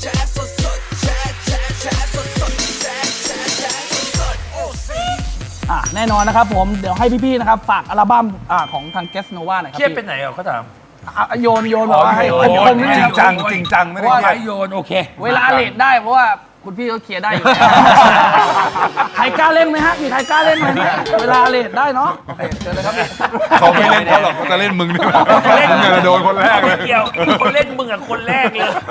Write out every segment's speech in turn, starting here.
แชร์สดสดแชร์แชร์แชร์สดสดแชร์แชร์แชร์สดสดโอ้ซีอะแน่นอนนะครับผมเดี๋ยวให้พี่ๆนะครับฝากอัลบั้มอ่าของทางเกสโนวาหน่อยครัเครียดพี่เป็นไหนอะเขาถามอะโยนโยนบอกว่าให้โอ้คนโยคนนนี้จริงจังจริงจังไม่ได้ว่าเครียด โยนโอเค เวลาเลทได้เพราะว่าคุณพี่เขาเคลียร์ได้อยู่ใครกล้าเล่นไหมฮะ มีใครกล้าเล่นไหมเวลาเลทได้เนาะเอ้ยเชิญเลยครับพี่เขาไม่เล่นเขาหรอกเขาจะเล่นมึงนี่มึงจะโดนคนแรกเลย เกี่ยวคนเล่นมึงอะคนแรกเลยครับ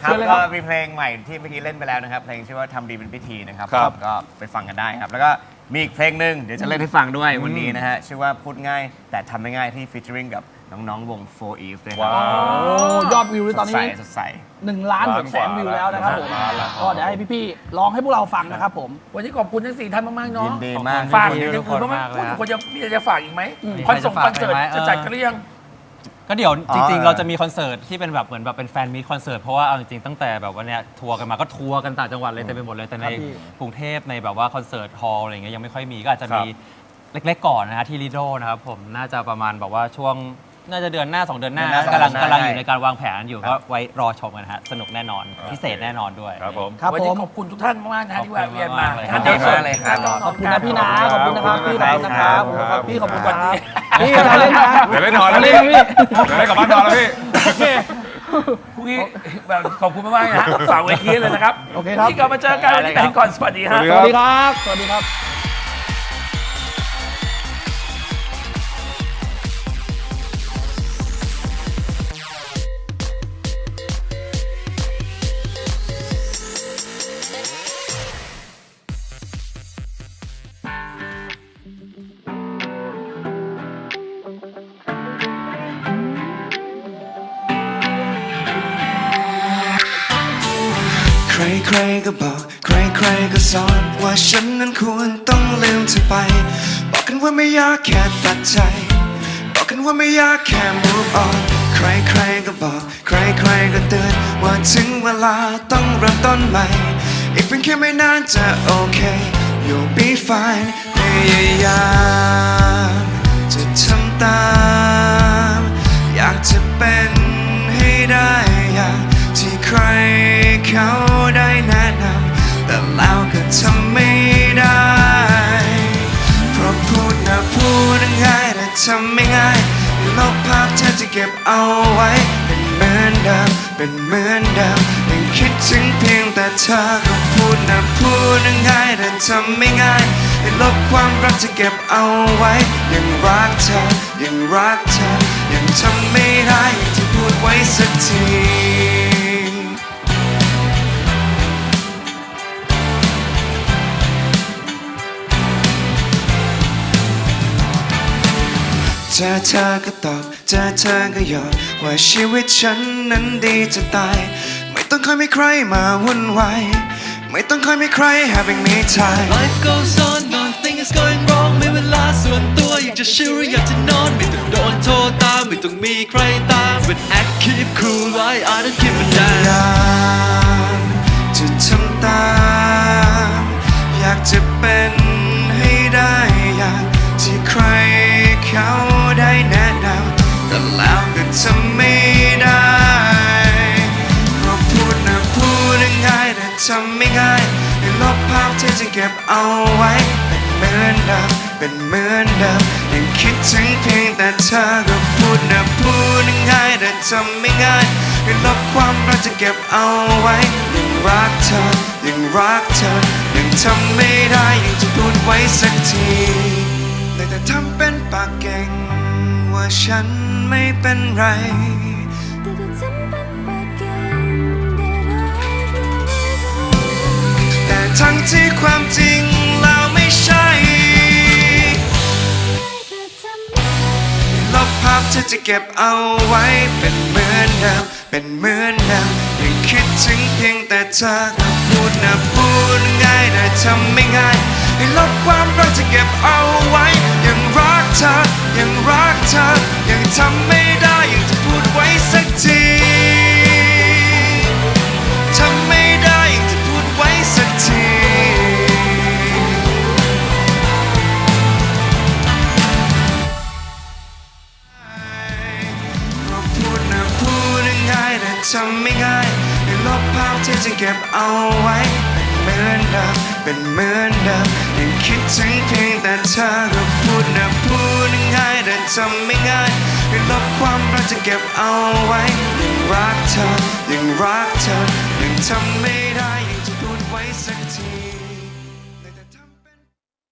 เชิญเลยคก็รับ มีเพลงใหม่ที่เมื่อกี้เล่นไปแล้วนะครับ เพลงชื่อว่าทำดีเป็นพิธีนะครับครับ ก็ไปฟังกันได้ครับ แล้วก็มีอีกเพลงหนึ่งเดี๋ยวจะเล่นให้ฟังด้วยวันนี้นะฮะชื่อว่าพูดง่ายแต่ทำไม่ง่ายที่ฟีเจอริงกับ น้องๆวง4 Eve ด้วยครับว้าวโอ้ยอดวิวตอนสดใสนี้สดใส หนึ่งล้านหกแสนวิวแล้วนะครับผมล้านแล้วก็เดี๋ยวให้พี่ๆร้องให้พวกเราฟังนะครับผมวันนี้ขอบคุณทั้งสี่ท่านมากๆเนาะยินดีมาก ฝากที่อย่างได้อื่นบ้างไหมมากเลยคุณฮะควรจะมีอะไรจะฝากอีกไหมอืมคอนเสิร์ตคอนเสิร์ตใครจะฝากจะไหมจัดกันหรือยัง ก็เดี๋ยวจริงอ๋อๆเราจะมีคอนเสิร์ตที่เป็นแบบเหมือนแบบเป็นแฟนมีตคอนเสิร์ตเพราะว่าเอาจริงๆตั้งแต่แบบวันเนี้ยทัวร์กันมาก็ทัวร์กันต่างจังหวัดเลยเต็มไปหมดเลยแต่ในครับพี่กรุงเทพในแบบว่าคอนเสิร์ตฮอลล์อะไรเงี้ยยังไม่ค่อยมีก็อาจจะครับมีเล็กๆก่อนนะฮะที่ลิโดนะครับผมน่าจะประมาณแบบว่าช่วง น่าจะเดือนหน้า 2 เดือนหน้าเดือนหน้ากำลังสองเดือนหน้ากำลังอยู่ในการวางแผนอยู่ครับ ก็ไว้รอชมกันนะฮะสนุกแน่นอนพิเศษแน่นอนด้วย ครับผม ครับวันผนี้ม ขอบคุณทุกท่านมากๆนะฮะที่แวะเวียนมาขอบคุณมากเลยท่านขอบคุณมากเลยครับ ขอบคุณนะพี่นะ ขอบคุณนะครับ พี่ขอบคุณนะครับครับพี่ขอบคุณครับพี่จะเล่นนะเดี๋ยวเล่นนอนแล้วเล่พี่นนะพี่เดี๋ยวเล่นกลับบ้านนอนแล้วพี่โอเคพรุ่งนี้แบบขอบคุณมากๆนะฮะฝากเวทีเลยนะครับโอเคครับ ที่กลับมาเจอกันวันนี้ไปก่อนสวัสดีฮะสวัสดีสวัสดีครับ สวัสดีครับ ใครๆก็บอก ใครๆก็สอน ว่าฉันนั้นควรต้องลืมเธอไป บอกกันว่าไม่อยากแค่ตัดใจ บอกกันว่าไม่อยากแค่ move on ใครๆก็บอก ใครๆก็เตือน ว่าถึงเวลาต้องเริ่มต้นใหม่ อีกเพียงแค่ไม่นานจะโอเค you'll be fine พยายามจะทำตาม อยากจะเป็นให้ได้อย่างที่ใครเขา แต่แล้วก็ทำไม่ได้ เพราะพูดนะพูดง่ายแต่ทำไม่ง่ายลบภาพเธอจะเก็บเอาไว้ เป็นเหมือนเดิมเป็นเหมือนเดิมยังคิดถึงเพียงแต่เธอก็พูดนะพูดง่ายแต่ทำไม่ง่ายให้ลบความรักจะเก็บเอาไว้ ยังรักเธอยังรักเธอยังทำไม่ได้อย่างที่พูดไว้สักที เธอก็ตอบเจอเธอก็ยอดว่าชีวิตฉันนั้นดีจะตาย ไม่ต้องคอยมีใครมาวุ่นวายไม่ต้องคอยมีใคร having me time Life goes on nothing is going wrong ไม่เวลาส่วนตัวอยากจะชิลหรืออยากจะนอน ไม่ต้องโดนโทรตาม ไม่ต้องมีใครตาม When act keep cool I I don't give a damn เก็บเอาไว้ เป็นเหมือนเดิมเป็นเหมือนเดิมยังคิดถึงเพียงแต่เธอก็พูดนะพูดง่ายแต่ทำไม่ง่ายให้ลบความรักจะเก็บเอาไว้ยังรักเธอยังรักเธอยังทำไม่ได้ยังจะพูดไว้สักทีแต่แต่ทำเป็นปากเก่งว่าฉันไม่เป็นไร ทั้งที่ความจริงแล้วไม่ใช่ลบภาพเธอจะเก็บเอาไว้เป็นเหมือนเดิมเป็นเหมือนเดิมยังคิดถึงเพียงแต่เธอพูดนะพูดง่ายแต่ทำไม่ง่ายให้ลบความรักจะเก็บเอาไว้ยังรักเธอยังรักเธอยังทำไม่ได้ยังจะพูดไว้สักที ที่จะเก็บเอาไว้เป็นเหมือนเดิมเป็นเหมือนเดิมยังคิดถึงเพียงแต่เธอก็พูดนะพูดง่ายแต่ทำไม่ง่ายไม่ลบความรักจะเก็บเอาไว้ยังรักเธอยังรักเธอยังทำไม่ได้ยังจะพูดไว้สักที